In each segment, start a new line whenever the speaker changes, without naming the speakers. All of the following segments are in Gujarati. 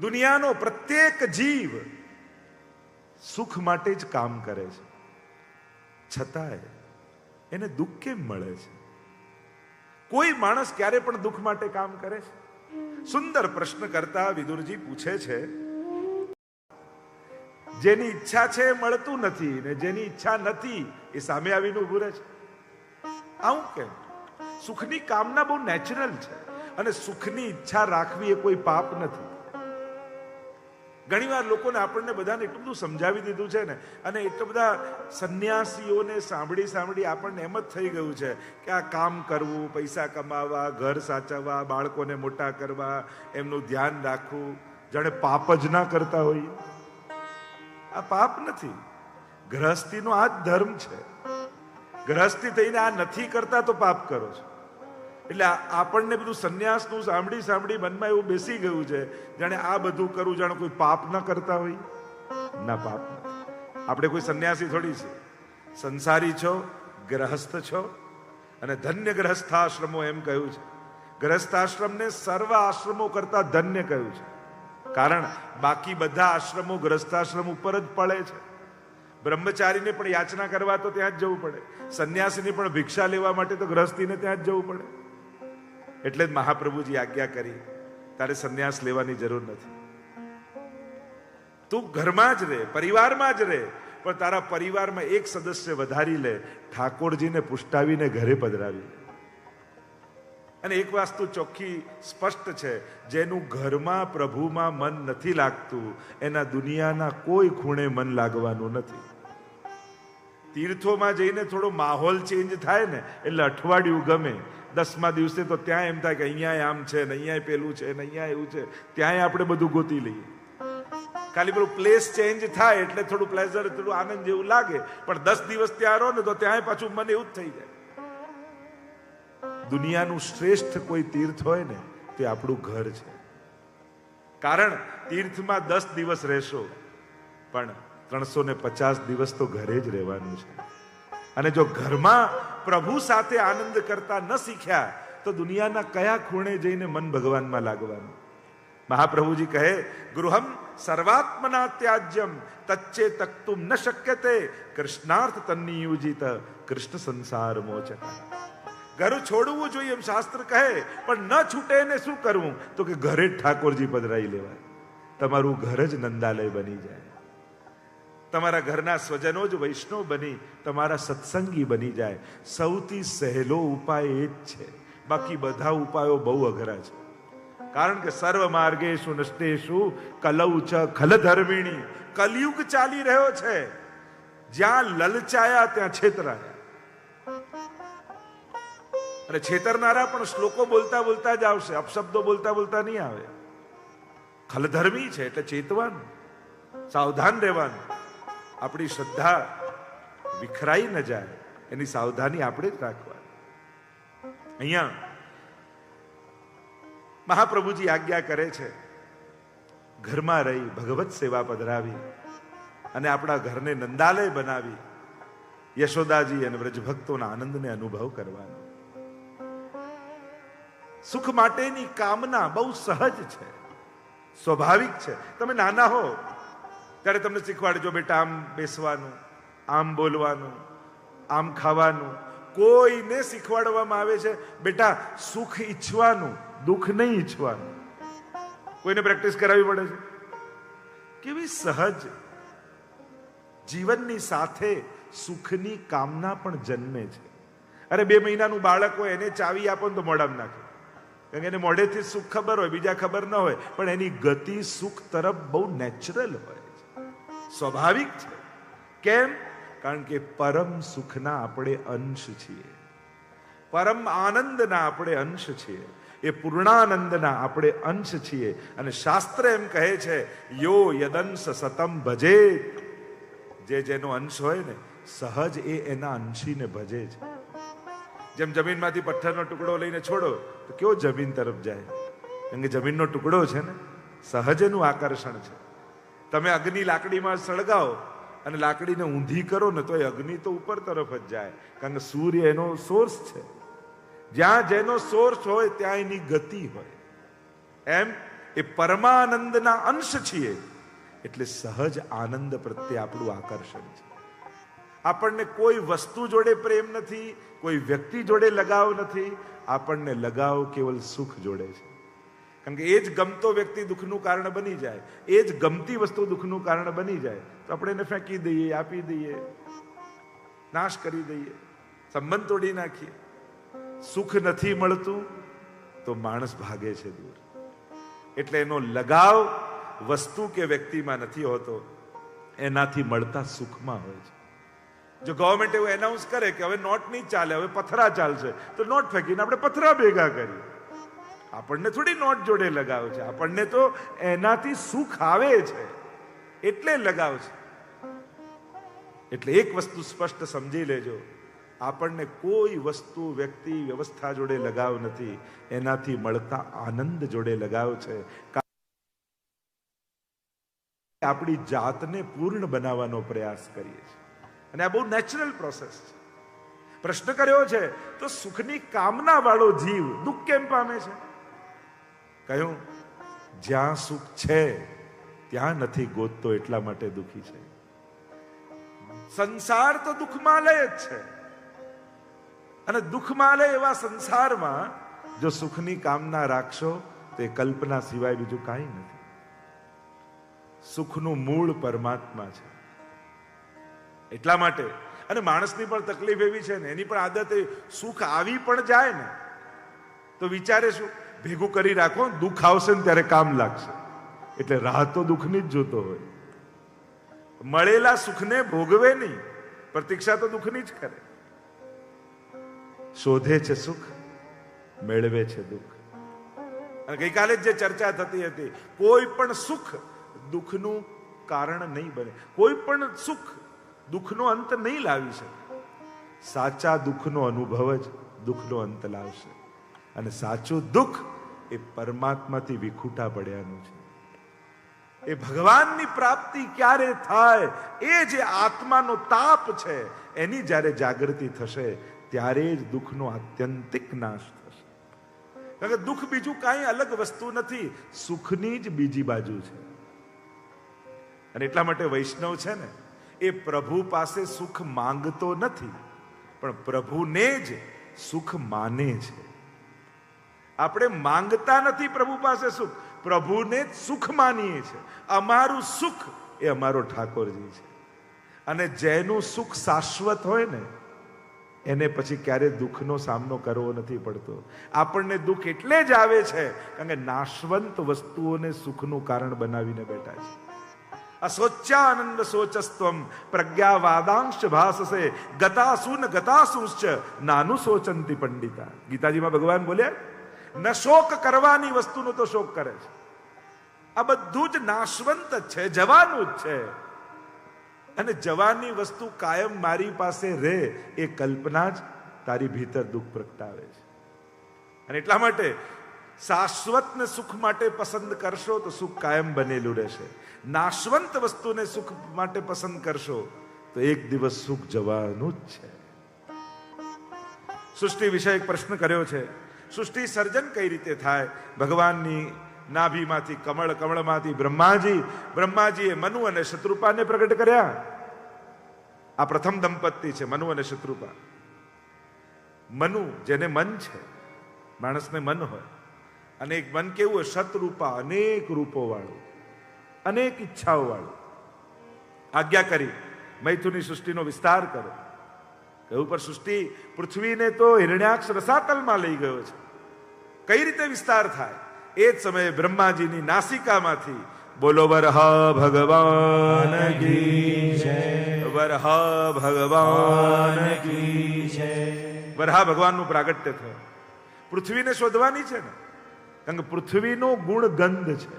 દુનિયાનો પ્રત્યેક જીવ સુખ માટે જ કામ કરે છે. છતાંય એને દુઃખ કેમ મળે છે? કોઈ માણસ ક્યારે પણ દુઃખ માટે કામ કરે છે? સુંદર પ્રશ્ન કરતા વિદુરજી પૂછે છે, જેની ઈચ્છા છે મળતું નથી ને જેની ઈચ્છા નથી એ સામે આવીને ઉભું રહે છે. આવું કેમ? સુખની કામના બહુ નેચરલ છે અને સુખની ઈચ્છા રાખવી એ કોઈ પાપ નથી. ઘણીવાર લોકોને આપણને બધાને એટલું બધું સમજાવી દીધું છે ને. અને એટલા બધા સંન્યાસીઓને સાંભળી સાંભળી આપણને એમ જ થઈ ગયું છે કે આ કામ કરવું, પૈસા કમાવા, ઘર સાચવવા, બાળકોને મોટા કરવા, એમનું ધ્યાન રાખવું. જાણે પાપ જ ના કરતા હોઈએ. આ પાપ નથી. ગ્રહસ્થીનો આ જ ધર્મ છે. ગ્રહસ્થી થઈને આ નથી કરતા તો પાપ કરો છો. એટલે આપણને બધું સંન્યાસનું સાંભળી સાંભળી મનમાં એવું બેસી ગયું છે, જાણે આ બધું કરવું જાણે કોઈ પાપ ન કરતા હોય. ના, પાપ આપણે કોઈ સંન્યાસી થોડી છે. સંસારી છો, ગ્રહસ્થ છો, અને ધન્ય ગ્રહસ્થાશ્રમો એમ કહ્યું છે. ગ્રહસ્થાશ્રમને સર્વ આશ્રમો કરતા ધન્ય કહ્યું છે. કારણ બાકી બધા આશ્રમો ગ્રહસ્થાશ્રમ ઉપર જ પડે છે. બ્રહ્મચારીને પણ યાચના કરવા તો ત્યાં જ જવું પડે. સંન્યાસીને પણ ભિક્ષા લેવા માટે તો ગ્રહસ્થીને ત્યાં જ જવું પડે. એટલે જ મહાપ્રભુજી આજ્ઞા કરી, તારે સંન્યાસ લેવાની જરૂર નથી. તું ઘરમાં જ રહે, પરિવારમાં જ રહે, પણ તારા પરિવારમાં એક સદસ્ય વધારી લે, ઠાકોરજીને પુષ્ટાવીને ઘરે પધરાવી. અને એક વાસ્તુ ચોખ્ખી સ્પષ્ટ છે, જેનું ઘરમાં પ્રભુમાં મન નથી લાગતું, એના દુનિયાના કોઈ ખૂણે મન લાગવાનું નથી. તીર્થોમાં જઈને થોડો માહોલ ચેન્જ થાય ને, એટલે અઠવાડિયું ગમે. દસમા દિવસે તો ત્યાં એમ થાય કે અહીંયા આમ છે ને અહીંયા પેલું છે ને અહીંયા એવું છે. ત્યાંય આપણે બધું ગોતી લઈએ. ખાલી પેલું પ્લેસ ચેન્જ થાય એટલે થોડું પ્લેઝર થોડું આનંદ જેવું લાગે. પણ દસ દિવસ ત્યાં રહો ને તો ત્યાંય પાછું મન એવું જ થઈ જાય. દુનિયાનું શ્રેષ્ઠ કોઈ તીર્થ હોય ને, તે આપણું ઘર છે. કારણ તીર્થમાં દસ દિવસ રહેશો. પણ ત્રણસો ને પચાસ દિવસ તો ઘરે જ રહેવાનું છે. અને જો ઘરમાં પ્રભુ સાથે આનંદ કરતા ન શીખ્યા, તો દુનિયાના કયા ખૂણે જઈને મન ભગવાનમાં લાગવાનું? મહાપ્રભુજી કહે, ગૃહમ સર્વાત્મના ત્યાજ્યમ, તચ્ચે તક્તુમ ન શક્યતે, કૃષ્ણાર્થ તન્નિયુજિત, કૃષ્ણ સંસાર મોચક ઘર છોડવું જોઈએ એમ શાસ્ત્ર કહે, પણ ન છૂટે ને શું કરવું? તો કે ઘરે ઠાકોરજી પધરાઈ લેવાય. તમારું ઘર જ નંદાલય બની જાય. તમારા ઘરના સ્વજનો જ વૈષ્ણવ બની, તમારા સત્સંગી બની જાય. સૌથી સહેલો ઉપાય એ જ છે. બાકી બધા ઉપાયો બહુ અઘરા છે. કારણ કે સર્વ માર્ગેશુ નષ્ટેશુ કલૌ છ ખલ ધર્મિણી કલયુગ ચાલી રહ્યો છે. જ્યાં લલચાયા ત્યાં છેતરાયા. અને છેતરનારા પણ શ્લોકો બોલતા બોલતા જ આવશે. અપશબ્દો બોલતા બોલતા નહીં આવે. ખલધર્મી છે એટલે ચેતવાનું. સાવધાન રહેવાનું. આપણી શ્રદ્ધા વિખરાઈ ન જાય. એની સાવધાની આપણે જ રાખવાની. અહીંયા મહાપ્રભુજી આજ્ઞા કરે છે, ઘરમાં રહી ભગવત સેવા પધરાવી અને આપણા ઘરને નંદાલય બનાવી, યશોદાજી અને વ્રજભક્તોના આનંદને અનુભવ કરવાનો. સુખ માટેની કામના બહુ સહજ છે, સ્વાભાવિક છે. તમે નાના હો ત્યારે તમને શીખવાડજો, બેટા, આમ બેસવાનું, આમ બોલવાનું, આમ ખાવાનું. કોઈને શીખવાડવામાં આવે છે, બેટા, સુખ ઈચ્છવાનું, દુઃખ નહીં ઈચ્છવાનું. કોઈને પ્રેક્ટિસ કરાવવી પડે છે? કેવી સહજ જીવનની સાથે સુખની કામના પણ જન્મે છે. અરે, બે મહિનાનું બાળક હોય, એને ચાવી આપો ને તો મોઢામાં નાખે. કારણ કે એને મોઢેથી સુખ ખબર હોય, બીજા ખબર ન હોય, પણ એની ગતિ સુખ તરફ બહુ નેચરલ હોય. સ્વાભાવિક છે. કેમ? કારણ કે પરમ સુખના આપણે અંશ છીએ. પરમ આનંદના આપણે અંશ છીએ. એ પૂર્ણાનંદના આપણે અંશ છીએ. અને શાસ્ત્ર એમ કહે છે, યો યદંશ સતમ ભજે. જે જેનો અંશ હોય ને, સહજ એ એના અંશીને ભજે છે. જેમ જમીનમાંથી પથ્થરનો ટુકડો લઈને છોડો, તો કેવો જમીન તરફ જાય? કેમ કે જમીનનો ટુકડો છે ને સહજ એનું આકર્ષણ છે. તમે અગ્નિ લાકડીમાં સળગાવો અને લાકડીને ઊંધી કરો ને તો એ અગ્નિ તો ઉપર તરફ જ જાય. કારણ કે સૂર્ય એનો સોર્સ છે. જ્યાં જેનો સોર્સ હોય ત્યાં એની ગતિ હોય. એમ એ પરમાનંદના અંશ છીએ. એટલે સહજ આનંદ પ્રત્યે આપણું આકર્ષણ છે. આપણને કોઈ વસ્તુ જોડે પ્રેમ નથી, કોઈ વ્યક્તિ જોડે લગાવ નથી. આપણને લગાવ કેવલ સુખ જોડે છે. કારણ કે એ જ ગમતો વ્યક્તિ દુઃખનું કારણ બની જાય. એ જ ગમતી વસ્તુ દુઃખનું કારણ બની જાય. તો આપણે એને ફેંકી દઈએ, આપી દઈએ, નાશ કરી દઈએ, સંબંધ તોડી નાખીએ. સુખ નથી મળતું તો માણસ ભાગે છે દૂર. એટલે એનો લગાવ વસ્તુ કે વ્યક્તિમાં નથી હોતો, એનાથી મળતા સુખમાં હોય છે. જો ગવર્મેન્ટ એવું એનાઉન્સ કરે કે હવે નોટ નહીં ચાલે, હવે પથરા ચાલશે, તો નોટ ફેંકીને આપણે પથરા ભેગા કરીએ. આપણને થોડી નોટ જોડે લગાવ છે. આપણને તો એનાથી સુખ આવે છે. એટલે લગાવ છે. એટલે એક વસ્તુ સ્પષ્ટ સમજી લેજો. આપણને કોઈ વસ્તુ, વ્યક્તિ, વ્યવસ્થા જોડે લગાવ નથી. એનાથી મળતા આનંદ જોડે લગાવ છે. આપણી જાતને પૂર્ણ બનાવવાનો પ્રયાસ કરીએ છીએ. અને આ બહુ નેચરલ પ્રોસેસ છે. પ્રશ્ન કર્યો છે, તો સુખની કામના વાળો જીવ દુઃખ કેમ પામે છે? કહ્યું, જ્યાં સુખ છે, ત્યાં નથી ગોતતો એટલા માટે દુઃખી છે. સંસાર તો દુઃખમાલય જ છે. અને દુઃખમાલય એવા સંસારમાં જો સુખની કામના રાખશો, તો એ કલ્પના સિવાય બીજું કાંઈ નથી. સુખનું મૂળ પરમાત્મા છે. એટલા માટે. અને માણસની પણ તકલીફ એવી છે ને, એની પણ આદત એ સુખ આવી પણ જાય ને, તો વિચારે શું? ભેગું કરી રાખો, દુઃખ આવશે ને ત્યારે કામ લાગશે. એટલે રાહ તો દુઃખની જ જોતો હોય. મળેલા સુખને ભોગવે નહીં, પ્રતીક્ષા તો દુઃખની જ કરે. શોધે છે સુખ, મેળવે છે દુઃખ. અને ગઈકાલે જ ચર્ચા થતી હતી, કોઈ પણ સુખ દુઃખનું કારણ નહીં બને. કોઈ પણ સુખ દુઃખનો અંત નહીં લાવી શકે. સાચા દુઃખનો અનુભવ જ દુઃખનો અંત લાવશે. અને સાચું દુઃખ એ પરમાત્માથી વિખૂટા પડ્યાનું છે. એ ભગવાનની પ્રાપ્તિ ક્યારે થાય? એ જે આત્માનો તાપ છે, એની જ્યારે જાગૃતિ થશે, ત્યારે જ દુઃખનો આત્યંતિક નાશ થશે. કારણ કે દુઃખ બીજું કાંઈ અલગ વસ્તુ નથી, સુખની જ બીજી બાજુ છે. અને એટલા માટે વૈષ્ણવ છે ને, એ પ્રભુ પાસે સુખ માંગતો નથી, પણ પ્રભુને જ સુખ માને છે. આપણે માંગતા નથી પ્રભુ પાસે સુખ. પ્રભુને સુખ માનીએ છીએ. અમારું સુખ એ અમારો ઠાકોરજી છે. અને જેનું સુખ શાશ્વત હોય ને, એને પછી ક્યારે દુઃખનો સામનો કરવો નથી પડતો. આપણને દુઃખ એટલે જ આવે છે કારણ કે નાશવંત વસ્તુઓને સુખનું કારણ બનાવીને બેઠા છે. અસોચ્યાનંદ સોચસ્ત્વમ પ્રજ્ઞાવાદાંશ ભાસસે ગતાસુ ન ગતાસુંશ્ચ, નાનું સોચંતી પંડિતા. ગીતાજીમાં ભગવાન બોલ્યા ન શોક કરવાની વસ્તુનો તો શોક કરે છે. આ બધું જ નાશવંત છે, જવાનું જ છે. અને જવાની વસ્તુ કાયમ મારી પાસે રહે એ કલ્પના જ તારી ભીતર દુઃખ પ્રગટાવે છે. અને એટલા માટે શાશ્વતને સુખ માટે પસંદ કરશો તો સુખ કાયમ બનેલું રહેશે. નાશવંત વસ્તુને સુખ માટે પસંદ કરશો તો એક દિવસ સુખ જવાનું જ છે. સૃષ્ટિ વિશે એક પ્રશ્ન કર્યો છે. સૃષ્ટિ સર્જન કઈ રીતે થાય? ભગવાનની નાભીમાંથી કમળ, કમળમાંથી બ્રહ્માજી, બ્રહ્માજીએ મનુ અને શત્રુપાને પ્રગટ કર્યા. આ પ્રથમ દંપતી છે, મનુ અને શત્રુપા. મનુ, જેને મન છે, માણસને મન હોય. અને એક મન કેવું હોય? શત્રુપા, અનેક રૂપો વાળું અનેક ઈચ્છાઓ વાળું આજ્ઞા કરી, મૈથુની સૃષ્ટિનો વિસ્તાર કરો. કહ્યું પર સૃષ્ટિ પૃથ્વીને તો હિરણ્યાક્ષ રસાતલમાં લઈ ગયો છે. કઈ રીતે વિસ્તાર થાય? એ જ સમયે બ્રહ્માજીની નાસિકામાંથી બોલો, વરહ ભગવાન વરહ ભગવાન વરહા ભગવાનનું પ્રાગટ્ય થયું. પૃથ્વીને શોધવાની છે ને? કારણ કે પૃથ્વીનો ગુણ ગંધ છે.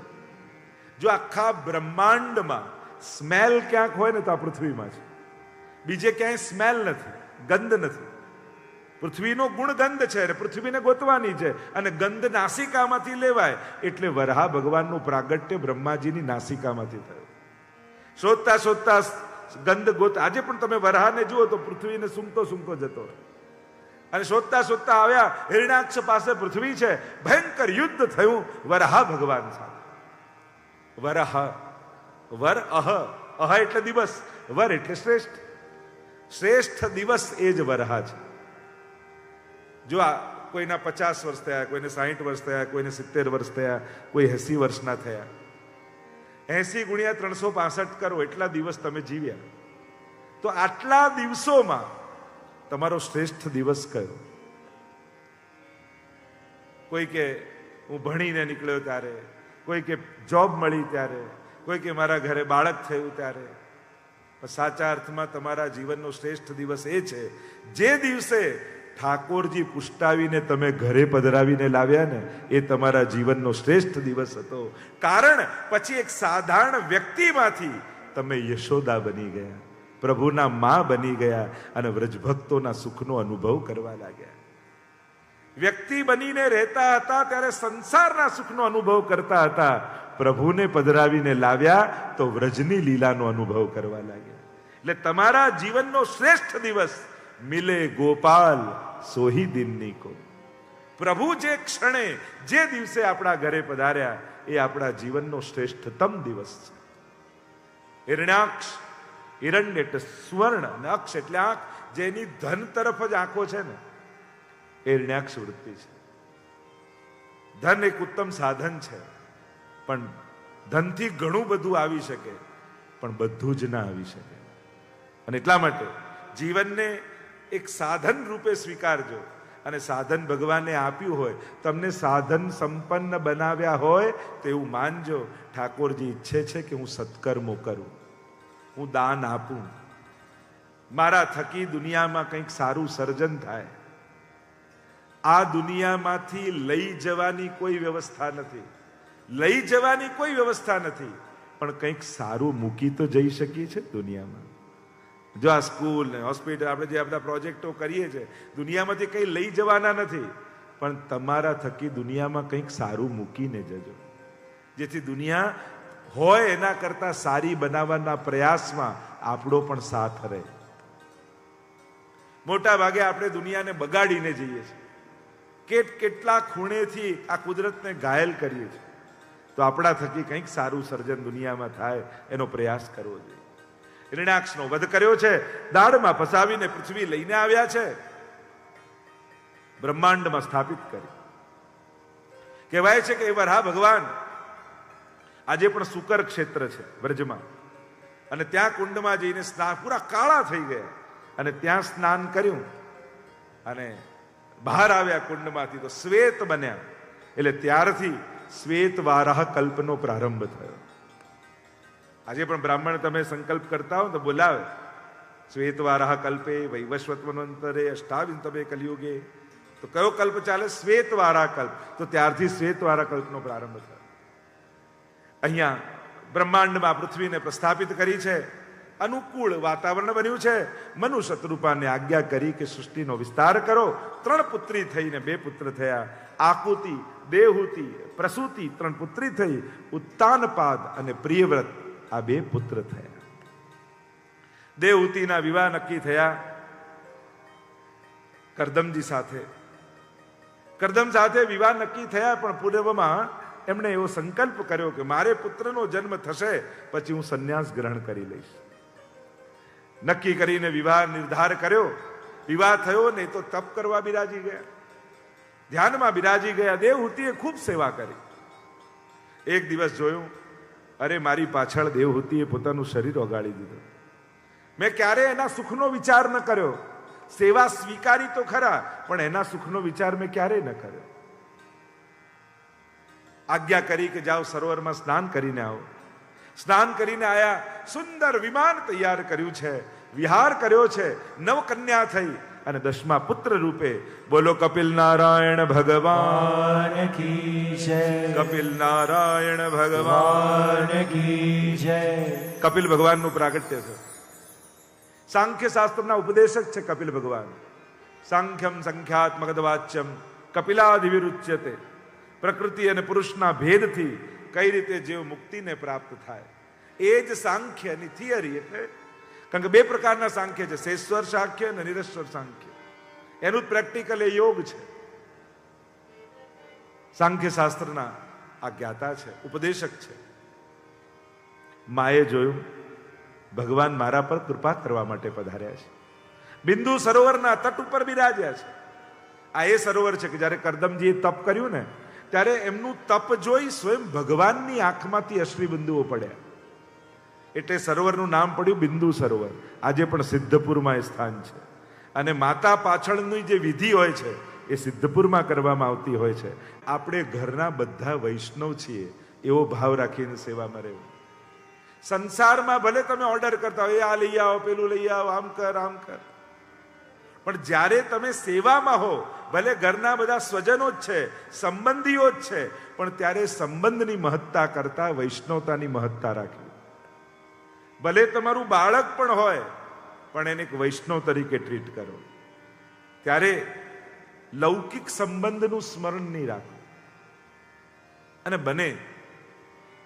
જો આખા બ્રહ્માંડમાં સ્મેલ ક્યાંક હોય ને તો આ પૃથ્વીમાં છે. બીજે ક્યાંય સ્મેલ નથી. ગંધ નથી. પૃથ્વીનો ગુણ ગંધ છે પૃથ્વીને ગોતવાની છે અને ગંધ નાસિકામાંથી લેવાય એટલે વરહા ભગવાનનું પ્રાગટ્ય બ્રહ્માજીની નાસિકામાંથી થયું. શોધતા શોધતા ગંધ ગોત આજે પણ તમે વરહાને જુઓ તો પૃથ્વીને સૂંઘતો સૂંઘતો જતો અને શોધતા શોધતા આવ્યા, હિરણાક્ષ પાસે પૃથ્વી છે, ભયંકર યુદ્ધ થયું, વરહા ભગવાન સાથે. વરહ વર અહ અહ એટલે દિવસ, વર એટલે શ્રેષ્ઠ. શ્રેષ્ઠ દિવસ એ જ વરહા છે. જો આ કોઈના પચાસ વર્ષ થયા, કોઈને સાહીઠ વર્ષ થયા, કોઈને સિત્તેર વર્ષ થયા, કોઈ એસી વર્ષના થયા. એસી ગુણ્યા ત્રણસો પાસઠ કરો, એટલા દિવસ તમે જીવ્યા. તો આટલા દિવસોમાં તમારો શ્રેષ્ઠ દિવસ કયો? કોઈ કે, હું ભણીને નીકળ્યો ત્યારે. કોઈ કે, જોબ મળી ત્યારે. કોઈ કે, મારા ઘરે બાળક થયું ત્યારે. સાચા અર્થમાં તમારા જીવનનો શ્રેષ્ઠ દિવસ એ છે, જે દિવસે ઠાકોરજી પુષ્ટાવીને તમે ઘરે પધરાવીને લાવ્યા ને, એ તમારા જીવનનો શ્રેષ્ઠ દિવસ હતો. કારણ પછી એક સાધારણ વ્યક્તિમાંથી તમે યશોદા બની ગયા, પ્રભુના મા બની ગયા અને વ્રજભક્તોના સુખનો અનુભવ કરવા લાગ્યા. વ્યક્તિ બનીને રહેતા હતા ત્યારે સંસારના સુખનો અનુભવ કરતા હતા પ્રભુને પધરાવીને લાવ્યા તો વ્રજની લીલાનો અનુભવ કરવા લાગ્યા. એટલે તમારા જીવનનો શ્રેષ્ઠ દિવસ મિલે ગોપાલ સોહી દિનની કો. પ્રભુ જે ક્ષણે જે દિવસે આપણા ઘરે પધાર્યા એ આપણા જીવનનો શ્રેષ્ઠતમ દિવસ છે. હિરણાક્ષ, હિરણ્ય એટલે સુવર્ણ અક્ષ એટલે આંખ જેની ધન તરફ જ આંખો છે ને, એ ઋણાક્ષ વૃત્તિ છે. ધન એક ઉત્તમ સાધન છે. પણ ધનથી ઘણું બધું આવી શકે, પણ બધું જ ના આવી શકે. અને એટલા માટે જીવનને એક સાધન રૂપે સ્વીકારજો. અને સાધન ભગવાને આપ્યું હોય, તમને સાધન સંપન્ન બનાવ્યા હોય તો એવું માનજો. ઠાકોરજી ઈચ્છે છે કે હું સત્કર્મો કરું, હું દાન આપું. મારા થકી દુનિયામાં કંઈક સારું સર્જન થાય. આ દુનિયામાંથી લઈ જવાની કોઈ વ્યવસ્થા નથી. લઈ જવાની કોઈ વ્યવસ્થા નથી. પણ કંઈક સારું મૂકી તો જઈ શકીએ છે દુનિયામાં. જો આ સ્કૂલ ને હોસ્પિટલ, આપણે જે બધા પ્રોજેક્ટો કરીએ છીએ, દુનિયામાંથી કંઈ લઈ જવાના નથી. પણ તમારા થકી દુનિયામાં કંઈક સારું મૂકીને જજો. જેથી દુનિયા હોય એના કરતા સારી બનાવવાના પ્રયાસમાં આપણો પણ સાથ રહે. મોટા ભાગે આપણે દુનિયાને બગાડીને જઈએ છીએ. કેટ કેટલા ખૂણેથી આ કુદરતને ઘાયલ કરીએ છીએ. તો આપણા થકી કંઈક સારું સર્જન દુનિયામાં થાય એનો પ્રયાસ કરવો જોઈએ. ઋણાક્ષનો વધ કર્યો છે, દાડમાં ફસાવીને પૃથ્વી લઈને આવ્યા છે. બ્રહ્માંડમાં સ્થાપિત કરી. કહેવાય છે કે એ વરહા ભગવાન, આજે પણ સુકર ક્ષેત્ર છે, વ્રજમાં. અને ત્યાં કુંડમાં જઈને સ્નાન પૂરા કાળા થઈ ગયા. અને ત્યાં સ્નાન કર્યું. અને બહાર આવ્યા કુંડમાંથી તો શ્વેત બન્યા. એટલે ત્યારથી શ્વેત વારાહ કલ્પનો પ્રારંભ થયો. આજે પણ બ્રાહ્મણ તમે સંકલ્પ કરતા હો તો બોલાવે. શ્વેત વારાહ કલ્પે વૈવસ્વત્મનંતરે અષ્ટાવિન તમે કલયુગે. તો કયો કલ્પ ચાલે? શ્વેત વારા કલ્પ. તો ત્યારથી શ્વેત વારા કલ્પનો પ્રારંભ થયો. અહીંયા બ્રહ્માંડમાં પૃથ્વીને પ્રસ્થાપિત કરી છે. અનુકૂળ વાતાવરણ બન્યું છે. મનુ શત્રુપાને આજ્ઞા કરી કે સૃષ્ટિનો વિસ્તાર કરો. ત્રણ પુત્રી થઈને બે પુત્ર થયા. આકુતિ દેહુતિ, પ્રસૂતિ, ત્રણ પુત્રી થઈ ઉત્તાનપાદ અને પ્રિયવ્રત. આ બે પુત્ર થયા. દેહૂતિના વિવાહ નક્કી થયા કરદમજી સાથે. કરદમ સાથે વિવાહ નક્કી થયા, પણ પૂર્વમાં એમણે એવો સંકલ્પ કર્યો કે મારે પુત્રનો જન્મ થશે, પછી હું સંન્યાસ ગ્રહણ કરી લઈશ. નક્કી કરીને વિવાહ નિર્ધાર કર્યો. વિવાહ થયો, નહીં તો તપ કરવા બિરાજી ગયા. ધ્યાનમાં બિરાજી ગયા, દેવહૂતિએ ખૂબ સેવા કરી. એક દિવસ જોયું, અરે મારી પાછળ દેવહૂતિએ પોતાનું શરીર ઓગાળી દીધું. મેં ક્યારે એના સુખનો વિચાર ન કર્યો. સેવા સ્વીકારી તો ખરા, પણ એના સુખનો વિચાર મેં ક્યારેય ન કર્યો. આજ્ઞા કરી કે જાઓ સરોવરમાં સ્નાન કરીને આવો. સ્નાન કરીને આયા, સુંદર વિમાન તૈયાર કર્યું છે, વિહાર કર્યો છે, નવકન્યા થઈ. અને દસમા પુત્ર રૂપે બોલો, કપિલ નારાયણ ભગવાન
કી જય.
કપિલ નારાયણ ભગવાન
ભગવાન કી જય.
કપિલ ભગવાનનું પ્રાગટ્ય છે. સાંખ્ય શાસ્ત્રના ઉપદેશક છે કપિલ ભગવાન. સાંખ્યમ સંખ્યાત્મક વાચ્યમ કપિલાધિવિરુચ્યતે પ્રકૃતિ અને પુરુષના ભેદથી કઈ રીતે જીવ મુક્તિને પ્રાપ્ત થાય. એ જ સાંખ્યની થિયરી એટલે કારણ કે બે પ્રકારના સાંખ્ય છે. શેશ્વર સાંખ્ય અને નિરેશ્વર સાંખ્ય. એનું જ પ્રેક્ટિકલ એ યોગ છે. સાંખ્ય શાસ્ત્રના આ જ્ઞાતા છે, ઉપદેશક છે. માએ જોયું, ભગવાન મારા પર કૃપા કરવા માટે પધાર્યા છે. બિંદુ સરોવરના તટ ઉપર બિરાજ્યા છે. આ એ સરોવર છે કે જ્યારે કરદમજીએ તપ કર્યું ને, ત્યારે એમનું તપ જોઈ સ્વયં ભગવાનની આંખમાંથી અશ્રી બિંદુઓ પડ્યા. એટલે સરોવરનું નામ પડ્યું બિંદુ સરોવર. આજે પણ સિદ્ધપુરમાં એ સ્થાન છે. અને માતા પાછળની જે વિધિ હોય છે, એ સિદ્ધપુરમાં કરવામાં આવતી હોય છે. આપણે ઘરના બધા વૈષ્ણવ છીએ, એવો ભાવ રાખીને સેવામાં રહેવું. સંસારમાં ભલે તમે ઓર્ડર કરતા હોય, "એ આ લઈ આવો, પેલું લઈ આવો, આમ કર આમ કર. પણ જ્યારે તમે સેવામાં હો, ભલે ઘરના બધા સ્વજનો જ છે, સંબંધીઓ જ છે, પણ ત્યારે સંબંધની મહત્તા કરતા વૈષ્ણવતાની મહત્તા રાખવી ભલે તમારું બાળક પણ હોય, પણ એને એક વૈષ્ણવ તરીકે ટ્રીટ કરો. ત્યારે લૌકિક સંબંધનું સ્મરણ નહીં રાખો. અને બને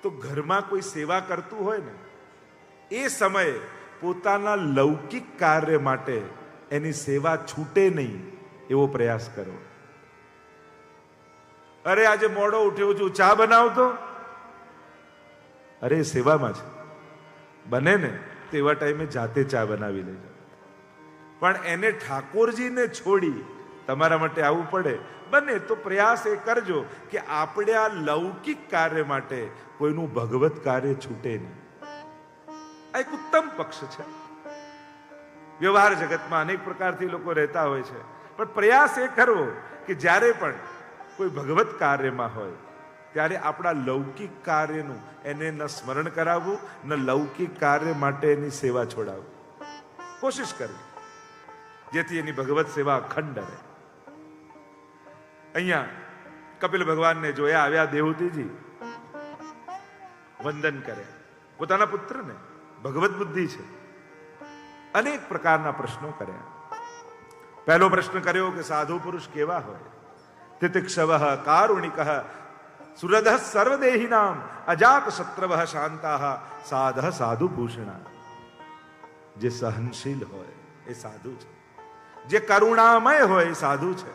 તો ઘરમાં કોઈ સેવા કરતું હોય ને, એ સમયે પોતાના લૌકિક કાર્ય માટે એની સેવા છૂટે નહીં એવો પ્રયાસ કરો. અરે આજે મોડો ઉઠ્યો છું, ચા બનાવતો? અરે, સેવામાં છે બને ને, તેવા ટાઈમે જાતે ચા બનાવી લેજો. પણ એને ઠાકોરજીને છોડી તમારા માટે આવવું પડે. બને તો પ્રયાસ એ કરજો કે આપણે આ લૌકિક કાર્ય માટે કોઈનું ભગવત કાર્ય છૂટે નહીં. આ એક ઉત્તમ પક્ષ છે. વ્યવહાર જગતમાં અનેક પ્રકારથી લોકો રહેતા હોય છે. પણ પ્રયાસ એ કરવો કે જ્યારે પણ કોઈ ભગવત કાર્યમાં હોય ત્યારે આપણા લૌકિક કાર્યનું એને ન સ્મરણ કરાવવું, ન લૌકિક કાર્ય માટે એની સેવા છોડાવવી. કોશિશ કરવી. જેથી એની ભગવત સેવા અખંડ રહે. અહીંયા કપિલ ભગવાનને જોયા આવ્યા દેવતીજી. વંદન કરે. પોતાના પુત્રને. ભગવત બુદ્ધિ છે. અનેક પ્રકારના પ્રશ્નો કર્યા પહેલો પ્રશ્ન કર્યો કે સાધુ પુરુષ કેવા હોય? તિતિક્ષવ કારુણિક સુરદ સર્વદેહિનામ અજાત શત્રવ શાંતા સાધ સાધુ ભૂષણા જે સહનશીલ હોય એ સાધુ છે જે કરુણામય હોય એ સાધુ છે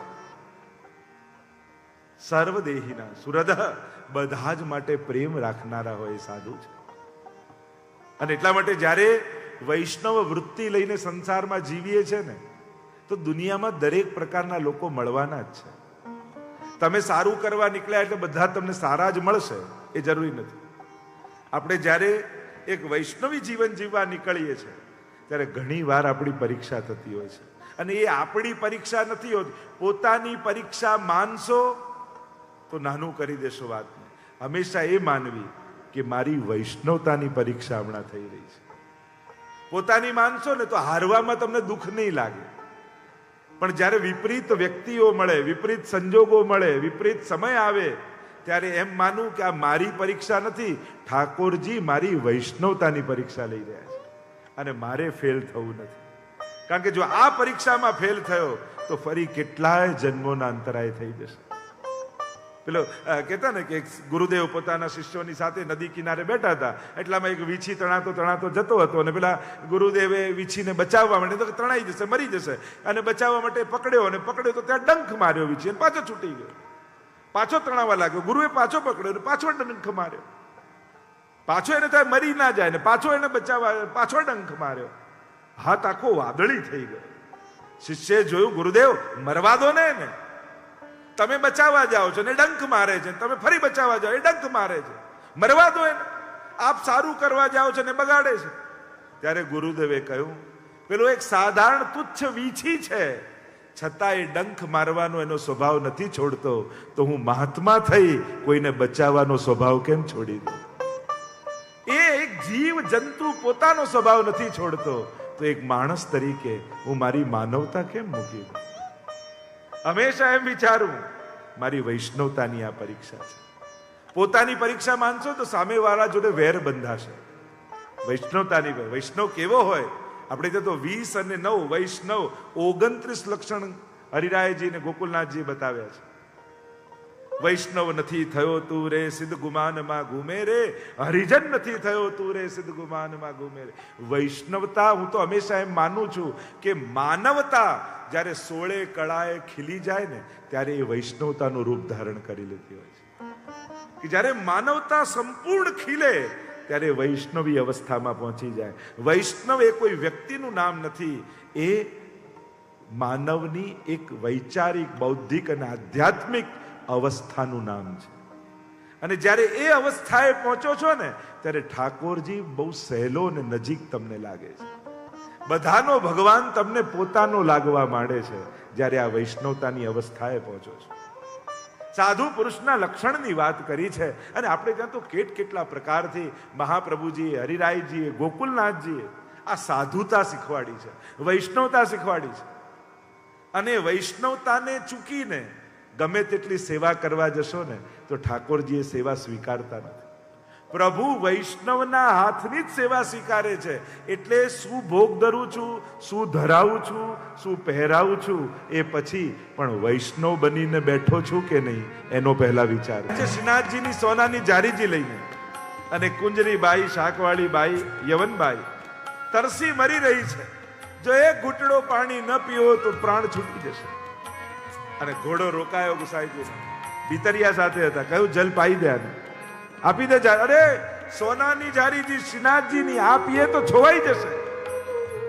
સર્વદેહીના સુરદ બધા જ માટે પ્રેમ રાખનારા હોય એ સાધુ છે અને એટલા માટે જ્યારે વૈષ્ણવ વૃત્તિ લઈને સંસારમાં જીવીએ છે ને, તો દુનિયામાં દરેક પ્રકારના લોકો મળવાના જ છે. તમે સારું કરવા નીકળ્યા એટલે બધા તમને સારા જ મળશે. એ જરૂરી નથી. આપણે જ્યારે એક વૈષ્ણવી જીવન જીવવા નીકળીએ છીએ, ત્યારે ઘણી વાર આપણી પરીક્ષા થતી હોય છે. અને એ આપણી પરીક્ષા નથી હોતી. પોતાની પરીક્ષા માનશો તો નાનું કરી દેશો વાતને હંમેશા એ માનવી કે મારી વૈષ્ણવતાની પરીક્ષા હમણાં થઈ રહી છે. પોતાની માનશો ને તો હારવામાં તમને દુઃખ નહીં લાગે. પણ જ્યારે વિપરીત વ્યક્તિઓ મળે, વિપરીત સંજોગો મળે, વિપરીત સમય આવે, ત્યારે એમ માનું કે આ મારી પરીક્ષા નથી, ઠાકોરજી મારી વૈષ્ણવતાની પરીક્ષા લઈ રહ્યા છે. અને મારે ફેલ થવું નથી. કારણ કે જો આ પરીક્ષામાં ફેલ થયો, તો ફરી કેટલાય જન્મોના અંતરાય થઈ જશે. પેલો કહેતા ને કે એક ગુરુદેવ પોતાના શિષ્યોની સાથે નદી કિનારે બેઠા હતા. એટલામાં એક વીછી તણાતો તણાતો જતો હતો અને પેલા ગુરુદેવે વીછીને બચાવવા માટે, તો તણાઈ જશે, મરી જશે. અને બચાવવા માટે પકડ્યો અને પકડ્યો તો ત્યાં ડંખ માર્યો વીછી અને પાછો છૂટી ગયો. પાછો તણાવા લાગ્યો. ગુરુએ પાછો પકડ્યો અને પાછો ડંખ માર્યો. પાછો એને થાય મરી ના જાય ને પાછો એને બચાવવા, પાછો ડંખ માર્યો. હાથ આખો વાદળી થઈ ગયો. શિષ્યે જોયું, ગુરુદેવ, મરવા દો ને એને. તમે બચાવવા જાઓ છો ને ડંખ મારે છે તમે ફરી બચાવવા જાઓ, એ ડંખ મારે છે. મરવા દો એને. આપ સારું કરવા જાઓ છો ને બગાડે છે. ત્યારે ગુરુદેવે કહ્યું, પેલો એક સાધારણ તુચ્છ વીછી છે. છતાં એ ડંખ મારવાનો એનો સ્વભાવ નથી છોડતો, તો હું મહાત્મા થઈ કોઈને બચાવવાનો સ્વભાવ કેમ છોડી દઉં? એ એક જીવ જંતુ પોતાનો સ્વભાવ નથી છોડતો, તો એક માણસ તરીકે હું મારી માનવતા કેમ મૂકી દઉં? હંમેશા એમ વિચારું, મારી વૈષ્ણવતાની આ પરીક્ષા છે. પોતાની પરીક્ષા માનશો તો સામેવાળા જોડે વેર બંધાશે. વૈષ્ણવતાની. વૈષ્ણવ કેવો હોય? આપણે તો વીસ અને નવ, વૈષ્ણવ, ઓગણત્રીસ લક્ષણ હરિરાયજી ને ગોકુલનાથજી બતાવ્યા છે. વૈષ્ણવ નથી થયો તું રે સિદ્ધ ગુમાનમાં ઘૂમે રે, હરિજન નથી થયો તું રે સિદ્ધ ગુમાનમાં ઘૂમે રે. વૈષ્ણવતા હું તો હંમેશા એમ માનું છું કે માનવતા જ્યારે સોળે કળાએ ખીલી જાય ને, ત્યારે એ વૈષ્ણવતાનું રૂપ ધારણ કરી લેતી હોય છે. કે જ્યારે માનવતા સંપૂર્ણ ખીલે, ત્યારે વૈષ્ણવી અવસ્થામાં પહોંચી જાય. વૈષ્ણવ એ કોઈ વ્યક્તિનું નામ નથી, એ માનવની એક વૈચારિક, બૌદ્ધિક અને આધ્યાત્મિક અવસ્થાનું નામ છે. અને જ્યારે એ અવસ્થાએ પહોંચો છો ને, ત્યારે ઠાકોરજી બહુ સહેલો અને નજીક તમને લાગે છે. બધાનો ભગવાન તમને પોતાનો લાગવા માંડે છે, જ્યારે આ વૈષ્ણવતાની અવસ્થાએ પહોંચો છો. સાધુ પુરુષના લક્ષણની વાત કરી છે, અને આપણે ત્યાં તો કેટ કેટલા પ્રકારથી મહાપ્રભુજીએ, હરિરાયજીએ, ગોકુલનાથજીએ આ સાધુતા શીખવાડી છે, વૈષ્ણવતા શીખવાડી છે. અને વૈષ્ણવતાને ચૂકીને ગમે તેટલી સેવા કરવા જશો ને, તો ઠાકોરજીએ સેવા સ્વીકારતા નથી. પ્રભુ વૈષ્ણવના હાથની જ સેવા સ્વીકારે છે. એટલે શું ભોગ ધરું છું, શું ધરાવું છું, શું પહેરાવું છું, એ પછી પણ વૈષ્ણવ બનીને બેઠો છું કે નહીં, એનો પહેલા વિચાર. છે શ્રીનાથજીની સોનાની જારીજી લઈને અને કુંજરી બાઈ શાકવાળી બાઈ યવનબાઈ તરસી મરી રહી છે. જો એક ઘૂંટડો પાણી ન પીવો તો પ્રાણ છૂટી જશે. અને ઘોડો રોકાયો ગુસાઈજી ભીતરિયા સાથે હતા. કયું જલ પાઈ દે આપી દે અરે, સોનાની જારીજી શ્રીનાથજીની આપીએ તો છોવાઈ જશે.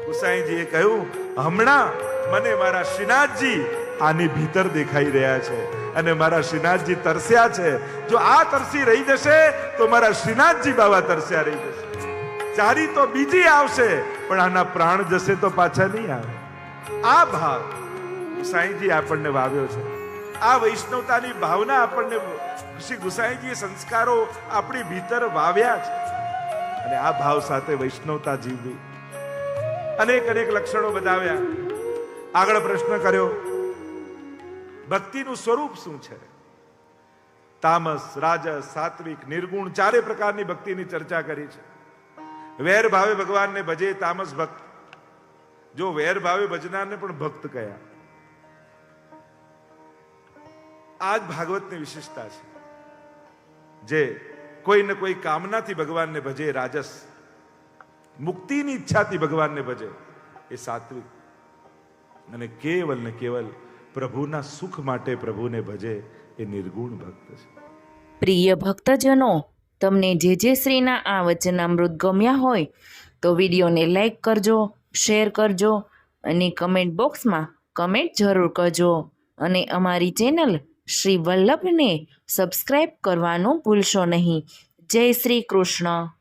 ગુસાઈજીએ કહ્યું, હમણાં મને મારા શ્રીનાથજી આની ભીતર દેખાઈ રહ્યા છે અને મારા શ્રીનાથજી તરસ્યા છે. જો આ તરસી રહી જશે, તો મારા શ્રીનાથજી બાવા તરસ્યા રહી જશે. ચારી તો બીજી આવશે, પણ આના પ્રાણ જશે તો પાછા નહીં આવે. આ ભાવ સાંઈજી આપણને વાવ્યો છે. આ વૈષ્ણવતાની ભાવના આપણને શ્રી ગુસાઈજીએ સંસ્કારો આપણી ભીતર વાવ્યા છે અને આ ભાવ સાથે વૈષ્ણવતા જીવવી. અનેક અનેક લક્ષણો બતાવ્યા. આગળ પ્રશ્ન કર્યો, ભક્તિનું સ્વરૂપ શું છે? તામસ, રાજસ, સાત્વિક, નિર્ગુણ ચારે પ્રકારની ભક્તિની ચર્ચા કરી છે. વેર ભાવે ભગવાનને ભજે તામસ ભક્ત. જો વેર ભાવે ભજનારને પણ ભક્ત કયા? આ જ ભાગવતની વિશેષતા છે. જે કોઈ ને કોઈ કામનાથી ભગવાનને ભજે, રાજસ. મુક્તિની ઈચ્છાથી ભગવાનને ભજે, એ સાત્વિક. અને કેવલ ને કેવલ પ્રભુના સુખ માટે પ્રભુને ભજે એ નિર્ગુણ ભક્ત છે.
પ્રિય ભક્તજનો, તમને જે જે શ્રીના આ વચનામૃત ગમ્યા હોય, તો વિડીયોને લાઈક કરજો, શેર કરજો, અને કમેન્ટ બોક્સમાં કમેન્ટ જરૂર કરજો. અને અમારી ચેનલ શ્રી વલ્લભને સબસ્ક્રાઈબ કરવાનું ભૂલશો નહીં. જય શ્રી કૃષ્ણ.